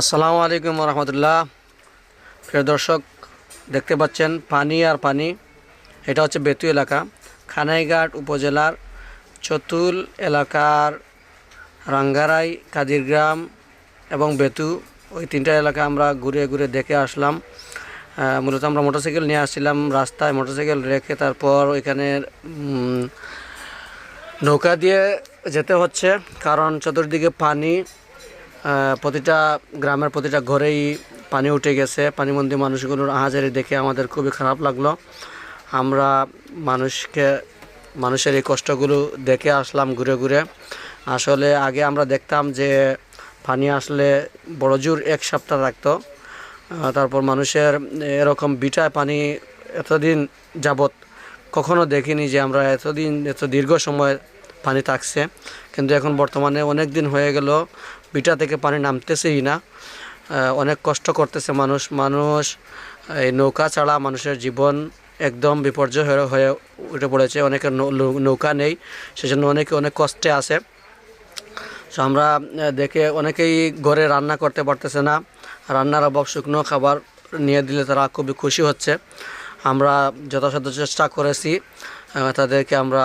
আসসালামু আলাইকুম রহমতুল্লাহ প্রিয় দর্শক, দেখতে পাচ্ছেন পানি আর পানি। এটা হচ্ছে বেতু এলাকা, খানাইঘাট উপজেলার চতুল এলাকার রাঙ্গারাই, কাদিরগ্রাম এবং বেতু। ওই তিনটা এলাকা আমরা ঘুরে ঘুরে দেখে আসলাম। মূলত আমরা মোটরসাইকেল নিয়ে আসছিলাম রাস্তায় মোটরসাইকেল রেখে তারপর ওইখানে নৌকা দিয়ে যেতে হচ্ছে। কারণ চতুর্দিকে পানি প্রতিটা গ্রামের প্রতিটা ঘরেই পানি উঠে গেছে। পানিবন্দী মানুষগুলোর আহাজারি দেখে আমাদের খুবই খারাপ লাগল। আমরা মানুষকে, মানুষের এই কষ্টগুলো দেখে আসলাম ঘুরে ঘুরে। আসলে আগে আমরা দেখতাম যে পানি আসলে বড় জোর এক সপ্তাহ রাখতো। তারপর মানুষের এরকম বিটায় পানি এতদিন যাবত কখনো দেখিনি যে আমরা এতদিন, এত দীর্ঘ সময় পানি থাকছে। কিন্তু এখন বর্তমানে অনেক দিন হয়ে গেল, বিটা থেকে পানি নামতেছেই না। অনেক কষ্ট করতেছে মানুষ। মানুষ, এই নৌকা ছাড়া মানুষের জীবন একদম বিপর্যয় হয়ে উঠে পড়েছে। অনেকের নৌকা নেই, সেজন্য অনেকে অনেক কষ্টে আছে। তো আমরা দেখে অনেকেই ঘরে রান্না করতে পারতেছে না। রান্নার অভাব, শুকনো খাবার নিয়ে দিলে তারা খুবই খুশি হচ্ছে। আমরা যথাসাধ্য চেষ্টা করেছি তাদেরকে আমরা